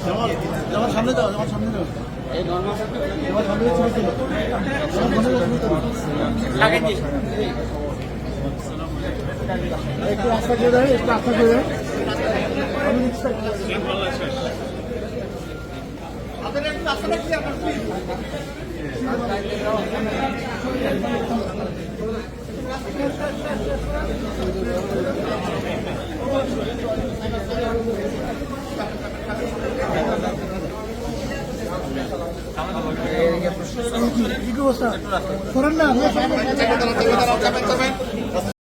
সামনে যাও আমার সামনে সামনে ছবি তুলো আমার সামনে তুলো। একটু রাস্তা করে দেয় একটু রাস্তা করে দেয় আমি রিক্সা কি অবস্থা করেন না